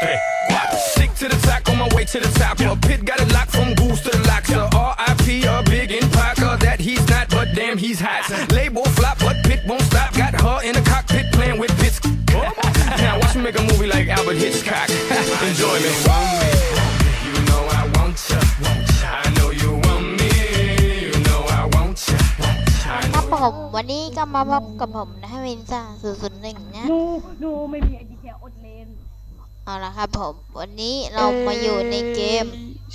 three, quack. Stick to the track on my way to the top. A pit got it locked from goose to the locks. R.I.P. a big impact. Uh, that he's not, but damn he's hot. Label flop, but pit won't stop. Got her in the cockpit playing with bits. now watch me make a movie like Albert Hitchcock. Enjoy me. Want me, you know I want ya. I know you want me, you know I want ya. I ครับ know ผมวันนี้ก็มาพบกับผมนะวินซ่า001นะหนูหนูไม่มีไอดีแคอดเลน เอาละครับผม วันนี้เรามาอยู่ในเกม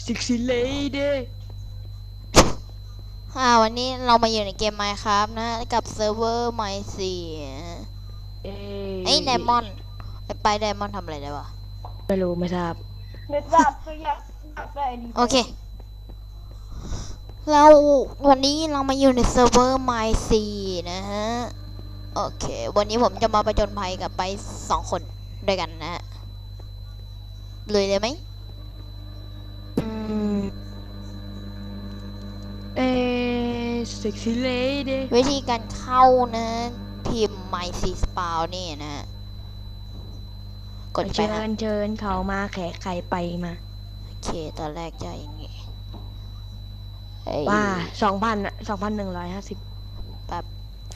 ซิกซี่เลดี้อ่าวันนี้เรามาอยู่ในเกม Minecraft นะ กับเซิร์ฟเวอร์ My 4เอ้ไอ้ไดมอนด์ไปไปไดมอนด์ทำอะไรได้วะไม่รู้ไม่ทราบไม่ทราบก็อยากอยากได้ดีโอเค เราวันนี้เรามาอยู่ในเซิร์ฟเวอร์ My 4นะฮะ โอเค วันนี้ผมจะมาประจนภัยกับไปสองคนด้วยกันนะฮะ เลยเลยไหมอืมเอ้ซิกซี่เลดี้วิธีการเข้านะ พิมพ์ My 4 Spawn นี่นะฮะกดไปเชิฮะญเชิญเขามาแขกใครไปมาโอเคตอนแรกจะอย่างงี้เอ้ยว่าสองพันสองพันหนึ่งร้อยห้าสิบแบบ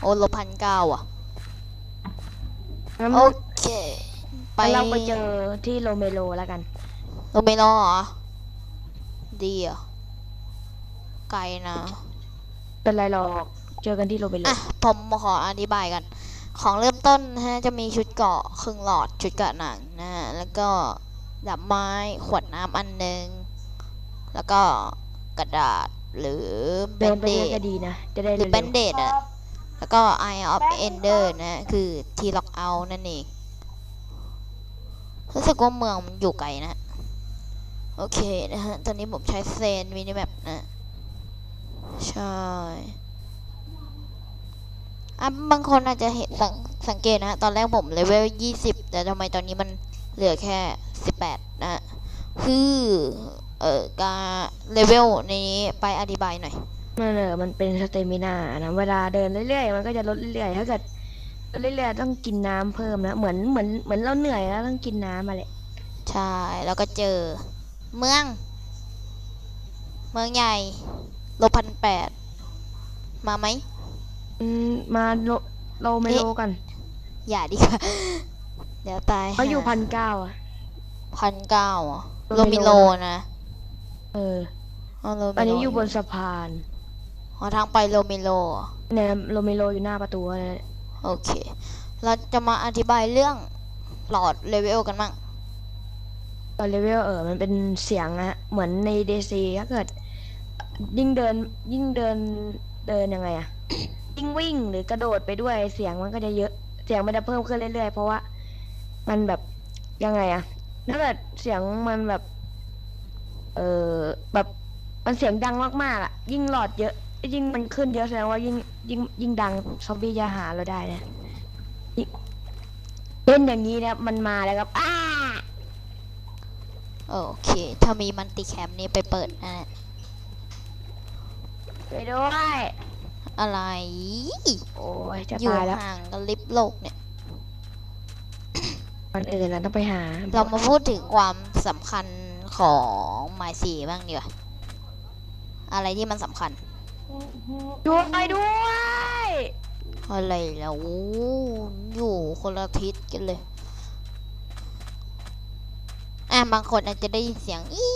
โอ้ลบพันเก้าอะงั้นโอเค ไปเราไปเจอที่โรเมโรแล้วกัน โรเมโรเหรอ ดีเหรอะไกลนะ เป็นไรหรอก เจอกันที่โรเมโรอะผมขออธิบายกัน ของเริ่มต้นนะฮะจะมีชุดเกราะครึ่งหลอดชุดเกราะหนังนะฮะแล้วก็ดับไม้ขวดน้ำอันหนึ่งแล้วก็กระดาษหรือเบเดินนไปเดเรื่อยดก็ดีนะจะได้หรือเร็วเบนเดดอะแล้วก็ Eye of Ender นะ คือ ทีล็อกเอานั่นเอง รู้สึกว่าเมืองมันอยู่ไกลนะ โอเคนะฮะ ตอนนี้ผมใช้เซนมินิแมปนะ ใช่อะบางคนอาจจะเห็นสังสังเกตนะฮะ ตอนแรกผมเลเวล20แต่ทำไมตอนนี้มันเหลือแค่18นะฮะคือ เอ่อ การเลเวลในนี้ไปอธิบายหน่อย มันเออมันเป็นสเตมินานะ เวลาเดินเรื่อยๆ มันก็จะลดเรื่อยๆ ถ้าเกิด เรื่อยๆต้องกินน้ำเพิ่มนะ เหมือนเหมือนเหมือนเราเหนื่อยแล้วต้องกินน้ำมาแหละใช่ แล้วก็เจอ เมือง เมืองใหญ่ลบพันแปดมาไหม อืมมาโรโรเมโรกันอย่าดีกว่า เดี๋ยวตายเขาอยู่พันเก้าอะ พันเก้าโลโลมิมิโลโลนะเอออ๋อโลมิโลอันนี้อยู่บนสะพานอ๋อทางไปโลมิโลเหรอเนี่ยโรเมโรอยู่หน้าประตูนะ โอเค เราจะมาอธิบายเรื่องหลอดเลเวลกันบ้างตอนเลเวลเออ มันเป็นเสียงอะเหมือนในเดซีถ้าเกิด ยิ่งเดินยิ่งเดินเดินยังไงอะยิ่งวิ่งหรือกระโดดไปด้วยเสียงมันก็จะเยอะเสียงมันจะเพิ่มขึ้นเรื่อยๆ เพราะว่า มันแบบยังไงอะถ้าเกิดเสียงมันแบบ เออแบบมันเสียงดังมากๆอะยิ่งหลอดเยอะ ยิ่งมันขึ้นเยอะแสดงว่ายิ่งยิ่งยิ่งดังซอมบี้จะหาเราได้นะยิ่งเล่นอย่างนี้นะมันมาแล้วครับอ้าโอเค ถ้ามีมันติแคมนี่ไปเปิดนะ ไปด้วยอะไร โอ้ยจะอยู่ตายแล้วห่างกันลิบโลกเนี่ยก่อนอื่นเราต้องไปหา เรามาพูดถึงความสำคัญของไมซีบ้างดีกว่าอะไรที่มันสำคัญ ช่วยด้วยอะไรแล้วอยู่คนละทิศกันเลย อะบางคนอาจจะได้ยินเสียงอี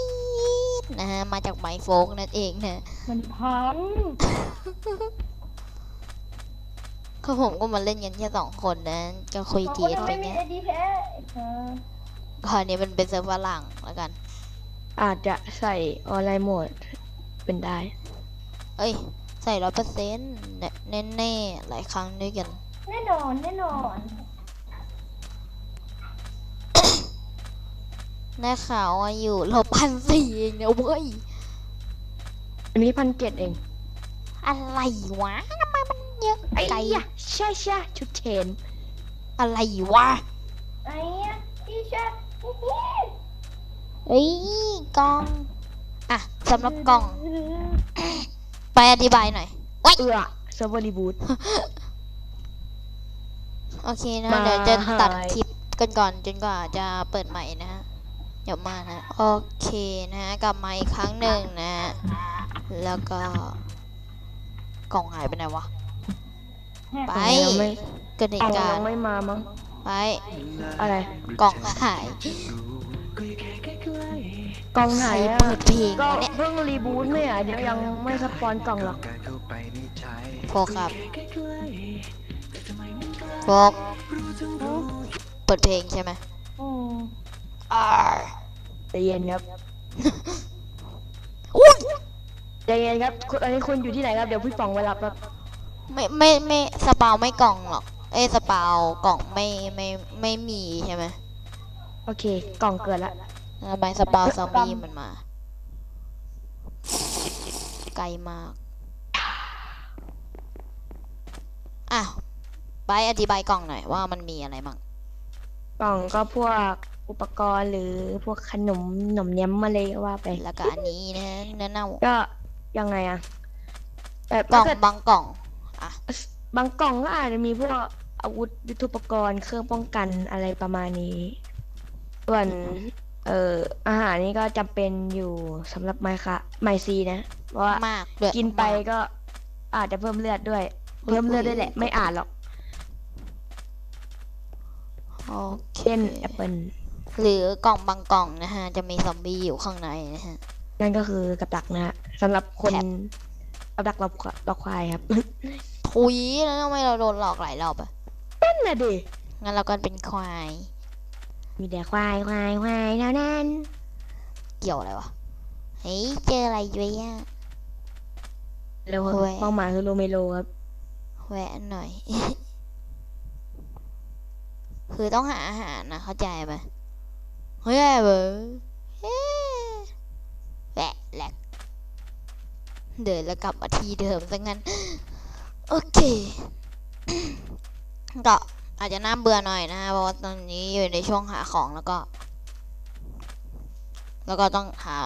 ดนะฮะ มาจากไมโฟกนั่นเองนะมันพังก็ผมก็มาเล่นกันแค่สองคนนะก็คุยเทีก็ยังไปเงี้ยไอดีแค่คราวนี้มันเป็นเซิร์ฟเวอร์หลังแล้วกัน อาจจะใส่ออนไลน์โหมดเป็นได้ เอ้ย ใส่ร้อยเปอร์เซ็นต์แน่ๆหลายครั้งด้วยกัน แน่นอน แน่นอนได้ข่าวว่าอยู่ลบพันสี่เองนะเว้ย อันนี้พันเจ็ดเอง อะไรวะทำไมมันเยอะไอ้ไกลยะใช่ใช่ชุดเชน อะไรวะ ไอ้อะพี่ชาเอ้ยกล้อง อะสำหรับกล้อง ไปอธิบายหน่อยเอื้อเซิร์ฟเวอร์รีบูทโอเคนะมาเดี๋ยวจะตัดหายคลิปกันก่อนจนกว่าจะเปิดใหม่นะฮะเดี๋ยวมานะ โอเคนะฮะกลับมาอีกครั้งหนึ่งนะฮะแล้วก็ กล่องหายไปไหนวะ ไปยังไม่เกิดเหกล่องตุการยังณ์ไม่มามั้งไป อะไร กล่องหาย กล่องใคไหนรอะเปิดเพลงก็วะเนี่ย เพิ่งรีบูทไม่อะเดี๋ยวยังไม่สปอนกล่องหรอกโฟครับโฟกเปิดเพลงใช่ไหมอืมอ่าใจเย็นครับอุ้ยใจเย็นครับคุณอันนี้คุณอยู่ที่ไหนครับเดี๋ยวพี่ป๋องไปรับครับไม่ไม่ไม่สปาวไม่กล่องหรอก เอ้ยสปาวกล่องไม่ไม่ไม่มีใช่ไหมโอเค กล่องเกิดละ ทำไมสปาวซอมบี้มันมา ไกลมากอะไปอธิบายกล่องหน่อยว่ามันมีอะไรบ้างกล่องก็พวกอุปกรณ์หรือพวกขนมหนมแย้มมาเลยก็ว่าไป แล้วก็อันนี้นะเนื้อเน่าก็ยังไงอะแบบกล่ถ้าองเกิดบางกล่องอะบางกล่องก็อาจจะมีพวกอาวุธยุทโธปกรณ์เครื่องป้องกันอะไรประมาณนี้ส่วน เอ่ออาหารนี่ก็จำเป็นอยู่สำหรับไมค่ะไมซีนะเพราะว่ามากด้วยกินไปมากก็อาจจะเพิ่มเลือดด้วย เพิ่มเลือดด้วยแหละ ไม่อ่านหรอกโอเคเช่นแอปเปิลหรือกล่องบางกล่องนะฮะ จะมีซอมบี้อยู่ข้างในนะฮะ นั่นก็คือกับดักนะฮะสำหรับคนแถบกับดักเราเราควายครับ ทุยแล้วทำไมเราโดนหลอกหลายรอบอะนั่นน่ะดิงั้นเราก็เป็นควาย มีแต่ควายควายควายเท่านั้น เกี่ยวอะไรวะ เฮ้ย เจออะไรด้วยอะเร็วโอ้ยเป้าหมายคือโรเมโลครับ แวะหน่อย คือต้องหาอาหารนะ เข้าใจไหมเฮ้ยเบอเฮ้แวะแหลก เดินแล้วกลับมาที่เดิมซะงั้น โอเคก็ อาจจะน่าเบื่อหน่อยนะเพราะว่าตอนนี้อยู่ในช่วงหาของแล้วก็ แล้วก็ต้องหา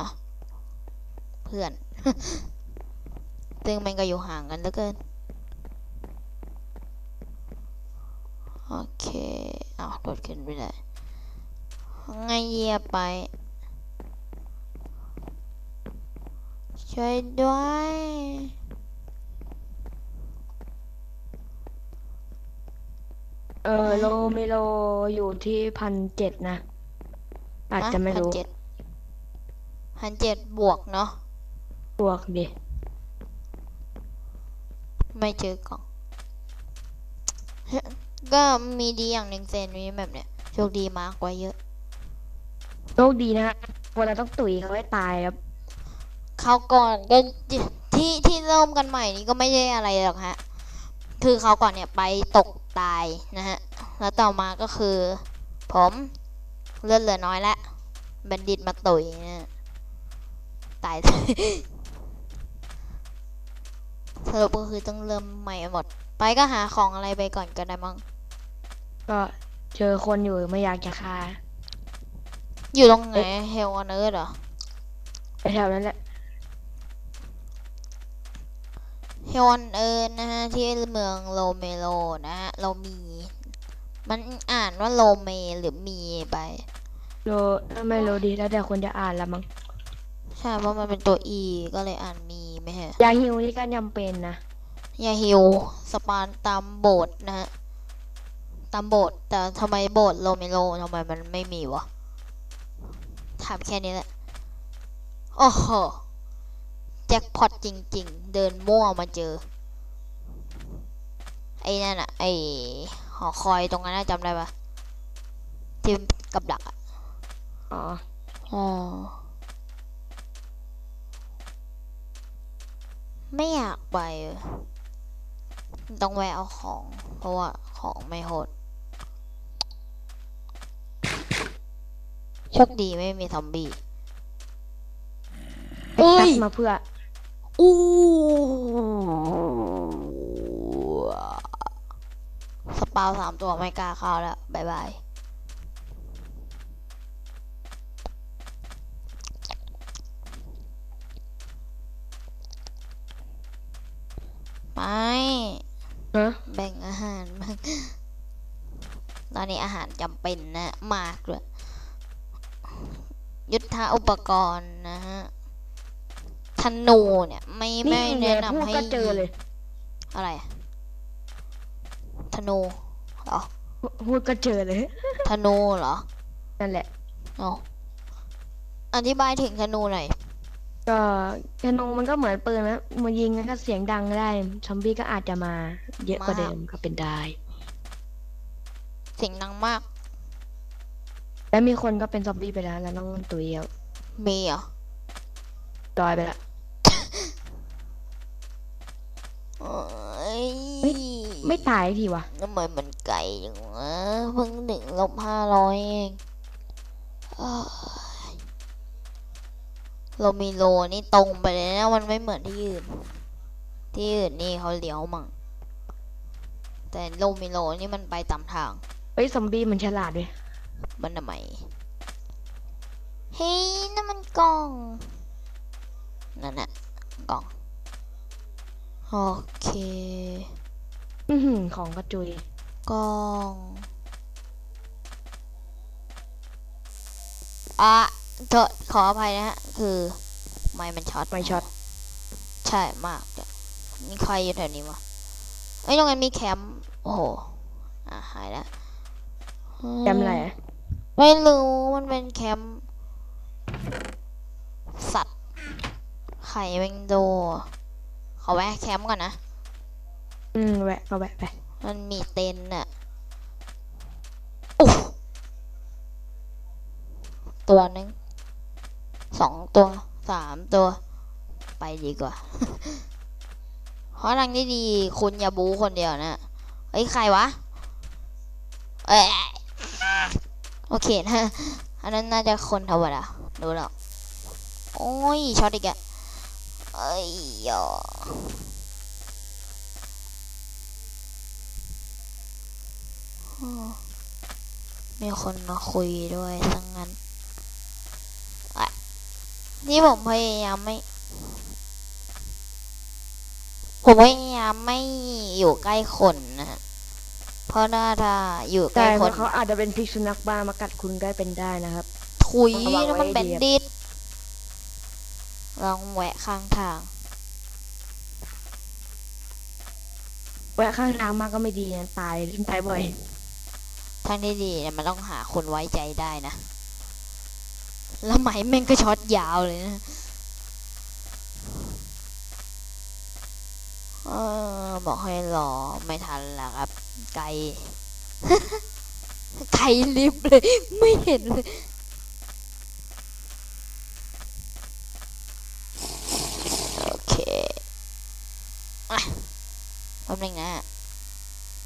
เพื่อน ซึ่งมันก็อยู่ห่างกันเหลือเกิน โอเคเอาโดดขึ้นไปเลยไงเหยียไป ช่วยด้วย เออโรเมโลอยู่ที่พันเจ็ดนะ อาจจะไม่รู้พันเจ็ดพันเจ็ดบวกเนาะบวกดิ ไม่เจอกล่อง ก็มีดีอย่างหนึ่งเซนนี้แบบเนี้ยโชคดีมากกว่าเยอะ โชคดีนะฮะวันเราต้องตุ๋ยเขาให้ตายครับเขาวก่อนก็ที่ที่เริ่มกันใหม่นี้ก็ไม่ได้อะไรหรอกฮะ คือเขาวก่อนเนี่ยไปตก ตายนะฮะ แล้วต่อมาก็คือ ผมเลือดเหลือน้อยแล้วบัณฑิตมาตุยนะตายสรุปก็คือต้องเริ่มใหม่หมด ไปก็หาของอะไรไปก่อนก็ได้มั้งก็เจอคนอยู่ไม่อยากจะฆ่า อยู่ตรงไหนเฮลอนเอิร์เหรอไปแถวนั้นแหละ ฮลอนเอิร์นะฮะที่เมืองโลเมโลนะฮะเรามี มันอ่านว่าโลเมหรือมีไปโลไม่รู้ดีแล้วแต่คนจะอ่านละมั้งใช่เพราะมันเป็นตัว E ก็เลยอ่านมีไม่ใช่ยาฮิวนี่ก็จำเป็นนะอย่าฮิวสปานตามโบสถ์นะฮะตามโบสถ์แต่ทำไมโบสถ์โลเมโลทำไมมันไม่มีวะถามแค่นี้แหละโอ้โหแจ็คพอตจริง ๆ เดินมั่วมาเจอ ไอ้นั่นอะไอ้หอคอยตรงนั้นนะจำได้ปะที่กับดักอะอ๋ออ๋อไม่อยากไปเออต้องแวะเอาของ เพราะว่าของไม่โหดโชคดีไม่มีซอมบี้ไปตัดมาเพื่ออู้ สปาวสามตัวไม่กล้าเข้าแล้วบายบายไม่ฮะแบ่งอาหารบ้างตอนนี้อาหารจำเป็นนะ มากเลยยุทธอุปกรณ์นะฮะ ธนูเนี่ย ไม่นี่ไม่ไงแนะพูดนำให้ก็เจอเลย อะไรอะธนูเหรอพูดก็เจอเลย ธนูเหรอนั่นแหละ เอาอธิบายถึงธนูหน่อยก็ธนูมันก็เหมือนปืนนะมายิงแล้วก็เสียงดังได้ ซอมบี้ก็อาจจะมาเยอะกว่ามาเดิมก็เป็นได้ เสียงดังมาก แล้วมีคนก็เป็นซอมบี้ไปแล้ว แล้วน้องตุยเอามีเหรอจอยไปละ เอ้ยไม่ตายทีวะทำไมมันไกลจังวะเพิ่งถึงลบห้าร้อยเองเอ้ยเรามีโลนี่ตรงไปเลยนะมันไม่เหมือนที่อื่น ที่อื่นนี่เขาเลี้ยวมั่งแต่โลมิโลนี่มันไปตามทางเอ้ยซอมบี้มันฉลาดด้วยมันทำไมเฮ้ยนั่นมันกล่องนั่นน่ะกล่อง โอเค อื้อหือของกระจุยกล้องอะเถอะขออภัยนะฮะ คือไม่มันช็อตไม่ช็อตใช่มากเดี๋ยวมีใครอยู่แถวนี้วะเอ้ยตรงนั้นมีแคมป์โอ้โหอะหายแล้วจำอะไรอะไม่รู้มันเป็นแคมป์สัตว์ไข่แมงโด ขอแวะแคมป์ก่อนนะ อืมแวะก็แวะไปมันมีเต็นท์น่ะโอ้ตัวหนึ่งสองตัวสามตัว ไปดีกว่าเพราะทางที่ดีคุณอย่าบูคนเดียวนะเอ้ยใครวะเอ้ยโอเคนะอันนั้นน่าจะคนธรรมดาดูแล้วโอ้ยช็อตอีกอะ เอ้ยยออ้อมีคนมาคุยด้วยทั้งนั้นอะนี่ผมพยายามไม่ ผมพยายามไม่อยู่ใกล้คนนะฮะเพราะถ้าถ้าอยู่ใกล้แต่คนเขาอาจจะเป็นพิษสุนัขบ้ามากัดคุณก็เป็นได้นะครับ ถุยระวังแล้วมันไว้เป็นดีครับดิด ลองแวะข้างทาง แวะข้างน้ำมาก็ไม่ดีนะตายตายบ่อยทางที่ดีเนี่ยมันต้องหาคนไว้ใจได้นะ แล้วไหมแม่งก็ช็อตยาวเลยนะเออบอกให้รอไม่ทันแล้วครับ ไกล ไกลลิบเลย ไม่เห็นเลย นึงนะ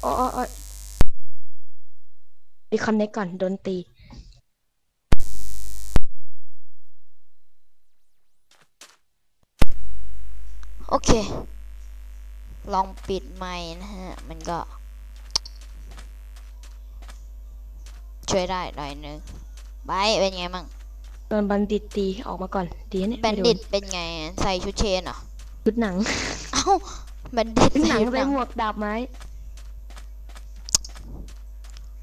โอ้โอ้ดีคอนเนคก่อนโดนตี โอเค ลองปิดไมค์นะฮะ มันก็ ช่วยได้หน่อยนึงบายเป็นไงมั่งโดนบัณฑิตตีออกมาก่อนดีนะเนี่ยแบนไม่โดิตเป็นไง ใส่ชุดเชนเหรอ ชุดหนัง เอ้าแบนดิตชุดหใส่นังชุดใส่หนังหมวกดาบไม้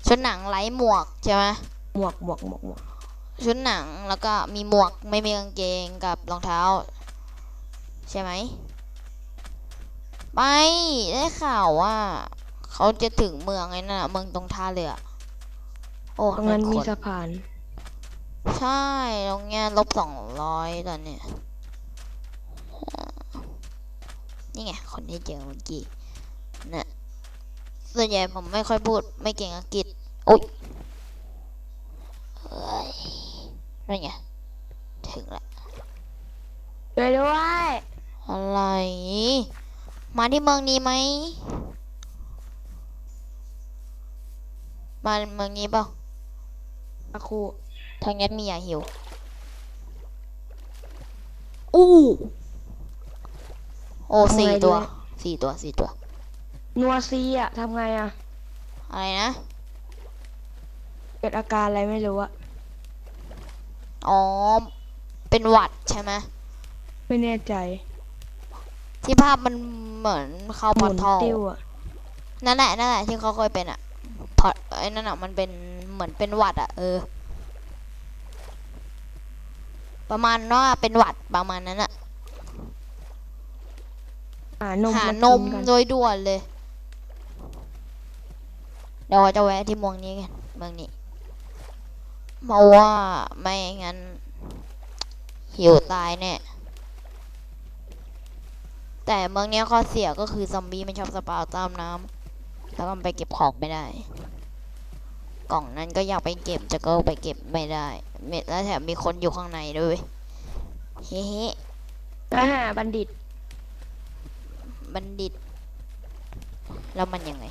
ชุดหนังไร้หมวกใช่ไหมหมวกหมวกหมวกหมวกชุดหนังแล้วก็มีหมวกไม่มีกางเกงกับรองเท้า ใช่ไหมไปได้ข่าวว่า เขาจะถึงเมืองไอ้นั่นอะเมืองตรงท่าเรือโอ้ตรงนั้นมีคสะพาน ใช่ตรงเนี้ยลบสองร้อยตอนเนี้ย นี่ไงคนที่เจอเมื่อกี้นะส่วนใหญ่ผมไม่ค่อยพูดไม่เก่งอังกฤษโอ๊ยเอ้ยนั่นไงถึงละช่วยด้วย อะไร มาที่เมืองนี้ไหมมาเมืองนี้เปล่าตะครูทางนี้มียาหิวอู้ โอ้สี่ตัว สี่ตัว สี่ตัว นัวซีอะทำไงอะอะไรนะ เกิดอาการอะไรไม่รู้อะอ๋อ เป็นหวัดใช่ไหม ไม่แน่ใจ ที่ภาพมันเหมือนเข้าหพอมุนทอลติ้วอะนั่นแหละ นั่นแหละ ที่เขาเคยเป็นอะพอไอ้นั่นอะมันเป็นเหมือนเป็นหวัดอะเออ ประมาณว่าเป็นหวัดประมาณนั้นอะหานมหามานมกิกันโดยด่วนเลย เดี๋ยวเราจะแวะที่เมืองนี้กันเมืองนี้เพราะว่าไม่งั้น หิวตายแน่แต่เมืองเนี้ยข้อเสียก็คือซอมบี้มันชอบสปาวตามน้ำแล้วมันไปเก็บของไม่ได้ กล่องนั้นก็อยากไปเก็บแต่ก็ไปเก็บไม่ได้เม็ดแล้วแถมมีคนอยู่ข้างในด้วยเฮ้เฮ้อ่าบัณฑิต บัณฑิต แล้วมันยังไง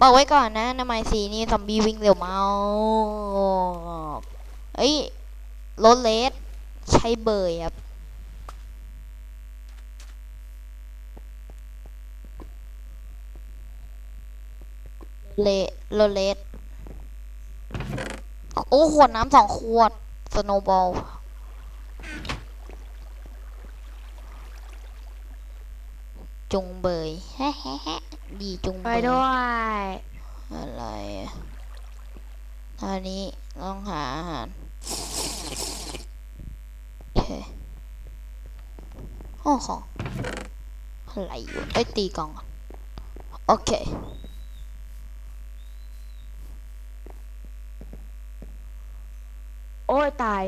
บอกไว้ก่อนนะนามายซีนี่ซอมบี้วิ่งเร็วมากเอ้ยรถเลสใช้เบยครับเลโรเลสโอ้ ขวดน้ำสองขวด สโนบอล จุงเบยแฮะแฮะแฮะดีจุงไปเบยด้วย อะไรอะตอนนี้ต้องหาอาหารโอเคโอ้ของอะไรอยู่ไอ้ยตีกล่องก่อนโอเค โอ้ยตาย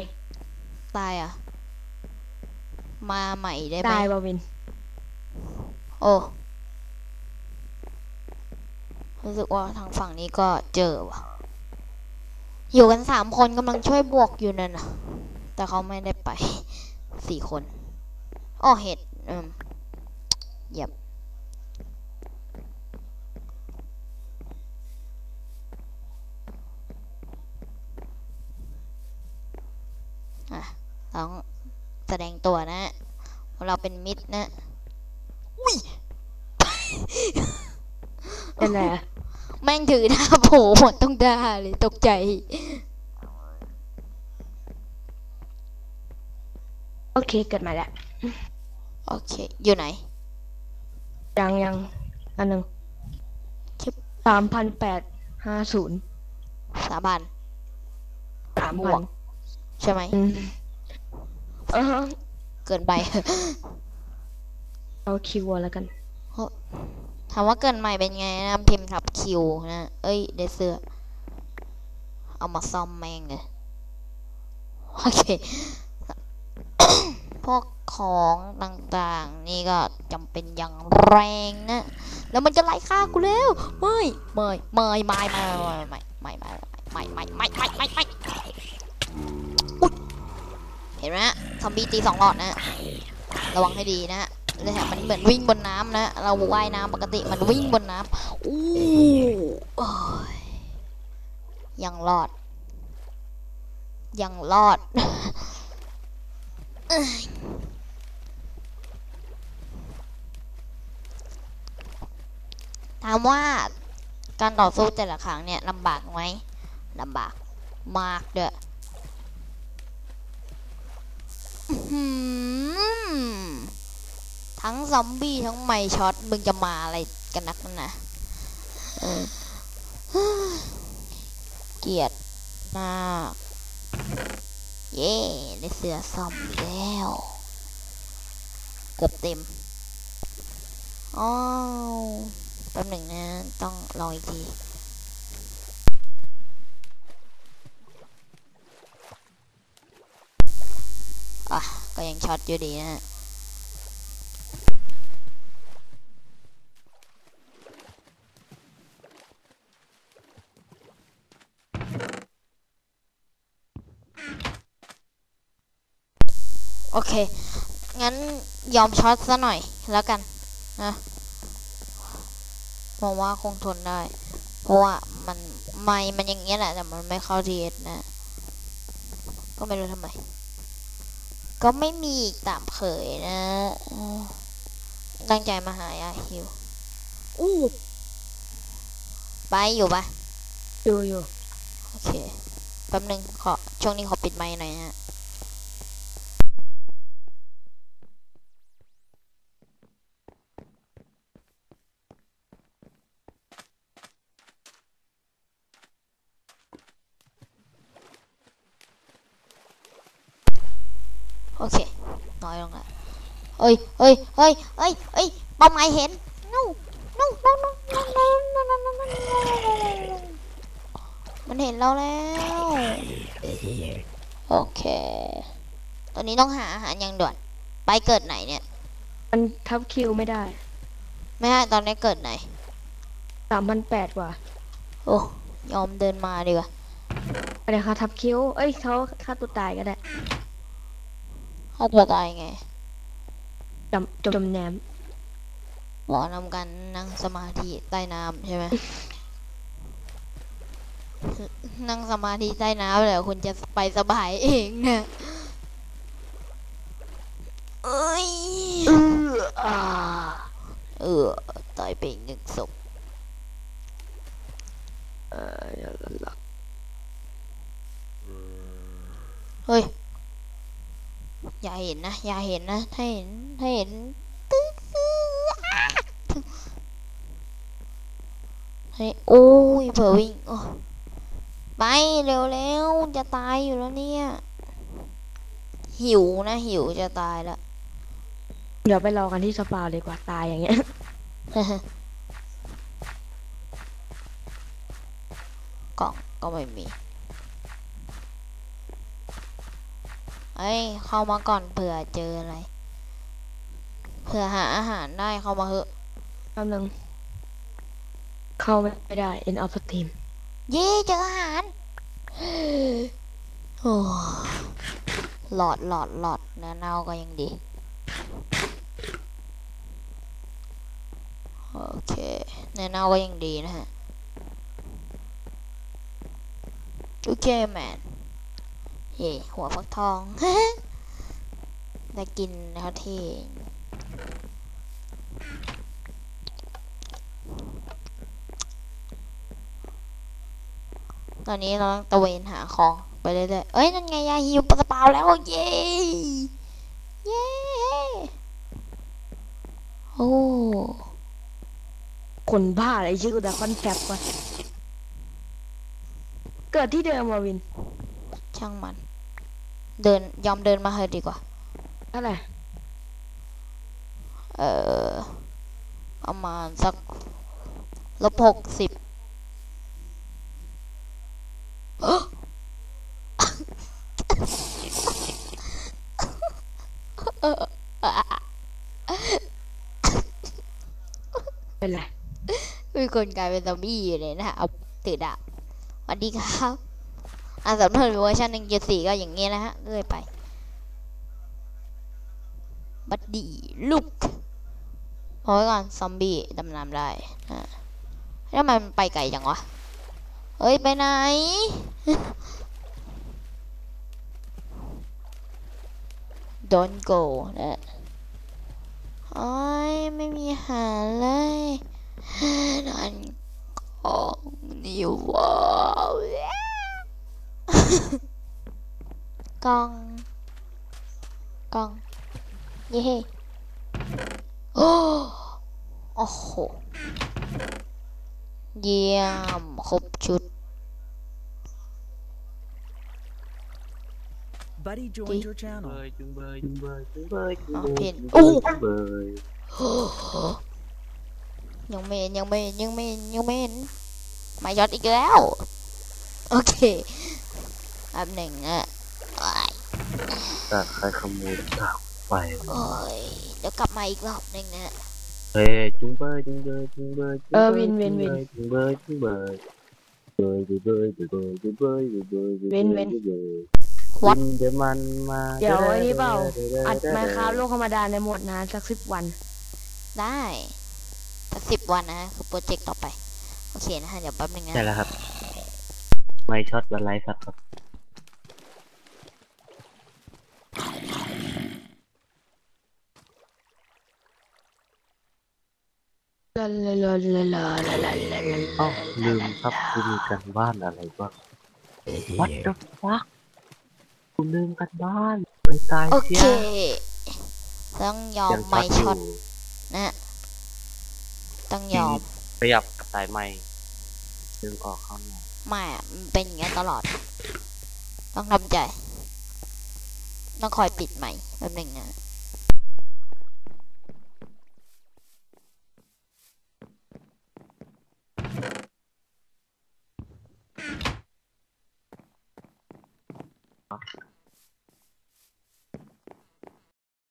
ตายอะ มาใหม่ได้ไหมตายบาวิน โอ้รู้สึกว่าทางฝั่งนี้ก็เจอว่ะ อยู่กันสามคนกำลังช่วยบวกอยู่นั่นนะแต่เขาไม่ได้ไปสี่คนอ้อเห็ดอืมเหยียบอะต้องแสดงตัวนะ เราเป็นมิตรนะ นั่นแหละแม่งถือดาบโผล่หมดต้องด่าเลยตกใจ โอเคเกิดมาแล้ว โอเค อยู่ไหน ยังยังอันหนึ่งชิบ สามพันแปดห้าศูนย์สาบานสามบพัวนกใช่ไหม อืมเออฮะเกินไป เอาคิวแล้วกัน ถามว่าเกินใหม่เป็นไงนะพิมพ์ทับคิวนะ เอ้ย ได้เสื้อ เอามาซ่อมแม่งเลย โอเค พวกของต่างๆ นี่ก็จำเป็นอย่างแรงนะ แล้วมันจะไล่ฆ่ากูแล้ว ไม่ไม่ไม่ไม่ไม่ไม่ไม่ไม่ไม่ไม่ไม่ไม่ไม่ไม่ไม่อุ๊ยเห็นไหมฮะซอมบี้ตีสองหลอดนะ ระวังให้ดีนะเล ยแถมมันเหมือนวิ่งบนน้ำนะ เราว่ายน้ำปกติมันวิ่งบนน้ำอู้โอ้ยยังรอด ยังรอดถามว่าการต่อสู้แต่ละครั้งเนี่ยลำบากไหมลำบากมากเด้ออหือ ทั้งซอมบี้ทั้งไมช็อตมึงจะมาอะไรกันนักนะเกลียดมากเย่ได้เสือซ่อมอีกแล้ว เกือบเต็มอ้าวแป๊บหนึ่งนะต้องลองอีกทีอะก็ยังช็อตอยู่ดีนะ เค งั้นยอมช็อตซะหน่อยแล้วกันนะมองว่าคงทนได้ เพราะว่ามันไม่มันอย่างเงี้ยแหละ แต่มันไม่เข้าทีเอสนะ ก็ไม่รู้ทำไม ก็ไม่มีอีกตามเผยนะอืมตั้งใจมาหายาฮิว อู้ไปอยู่ปะอยู่อยู่โอเค แป๊บหนึ่งขอ ช่วงนี้ขอปิดไมค์หน่อยนะ เอ้ยเอ้ยเอ้ยเอ้ยเอ้ยปอาไอเห็นนู่นู่นู่นู่มันเห็นเราแล้ว โอเค ตอนนี้ต้องหาอาหารอย่างด่วน ไปเกิดไหนเนี่ย มันทับคิวไม่ได้ ไม่ได้ตอนนี้เกิดไหนสามพันแปดว่ะ โอ้ ยอมเดินมาดีกว่าอะไรคะทับคิ้ว เอ้ยเขาฆ่าตัวตายก็ได้ฆ่าตัวตายไง จมจมจมแนมหมอนำกันนั่งสมาธิใต้น้ำใช่ไหมนั่งสมาธิใต้น้ำเดี๋ยวคุณจะไปสบายเองเนี่ยเอ้ยเอออ่าเออตายไปอีกหนึ่งศพเออเดี๋ยวหลักเฮ้ย อย่าเห็นนะ อย่าเห็นนะ ถ้าเห็น ถ้าเห็นตึ๊ดอะเฮ้ยโอ้ยเผื่อวิ่งโอ้ไปเร็วๆจะตายอยู่แล้วเนี่ย หิวนะ หิวจะตายแล้วเดี๋ยวไปรอกันที่สปาเลยกว่าตายอย่างเงี้ยกล่องก็ไม่มี เอ้ย เข้ามาก่อนเผื่อเจออะไร เผื่อหาอาหารได้เข้ามาเถอะแป๊บนึงเข้าไม่ได้ end of stream เย่เจออาหาร โอ้หลอดหลอดหลอดเนื้อเน่าก็ยังดี โอเค เนื้อเน่าก็ยังดีนะฮะ โอเคแมน เย่หัวฟักทอง ได้กินนะครับที่ตอนนี้เราต้องตะเวนหาของไปเรื่อยๆเอ้ย นั่นไงยาฮิวปลาเปล่าแล้ว เย้เย้โอ้คนบ้าอะไรชื่อแต่คอนแฟบวะเกิดที่เดิมมาวิน ช่างมัน เดินยอมเดินมาเถอะดีกว่าเท่าไหร่เออประมาณสักลบหกสิบเป็นไรมีคนกลายเป็นซอมบี้อยู่เลยนะฮะเอาตื่นดาบสวัสดีครับ อะสำหรับเวอร์ชันหนึ่งเจุดสี่ก็อย่างเงี้ยนะฮะเรื่อยไปบัดดี้ลุกเอาไว้ก่อนซอมบี้ดำน้ำได้แล้วทำไมมันไปไกลจังวะ เฮ้ย ไปไหน Don't go นะโอ้ยไม่มีหาเลยนั่นของนิวองกล่อง con. Con. Yeah oh oh yeah một chút. Buddy joined your channel. Bơi, chúng bơi, chúng bơi, chúng bơi, chúng bơi. Mày giọt đi kéo. Ok. จุงอู้เบยยังไม่เห็นยังไม่เห็นยังไม่เห็นยังไม่เห็นไม่ยอดอีกแล้วโอเคแป๊บหนึ่งอะอ้ายจากใครขโมยดาบไปโอ้ยเดี๋ยวกลับมาอีกรอบหนึ่งนะเฮ้ยจุงเบยจุงเบยจุงเบยจุงเอเบอยวินวินวิน จุงเบยจุงเบยเบยจุงเบยจุงเบยจุงเบยจุงเบยจุงเบยวินวิน จุงเบย What? วินเดี๋ยวมันมาเดี๋ยวไอ้นี่เปล่า อัดเด้มาครับโลกธรรมดาในโหมดนานสักสิบวัน ได้สักสิบวันนะฮะคือโปรเจกต์ต่อไป โอเคนะฮะ เดี๋ยวแป๊บหนึงนะ ใช่แล้วครับ ไม่ช็อตวันไลฟ์ครับ ลาอ้าลืมครับคุณมีการบ้านอะไรบ้าง What the fuck คุณลืมการบ้านไม่ตายเสียต้องยอมไม่ช็อตนะต้องยอมไปหยับสายไม้ดึงออกข้างในไม่เป็นอย่างเงี้ตลอด ต้องทำใจ ต้องคอยปิดไม่แบบนึงนะ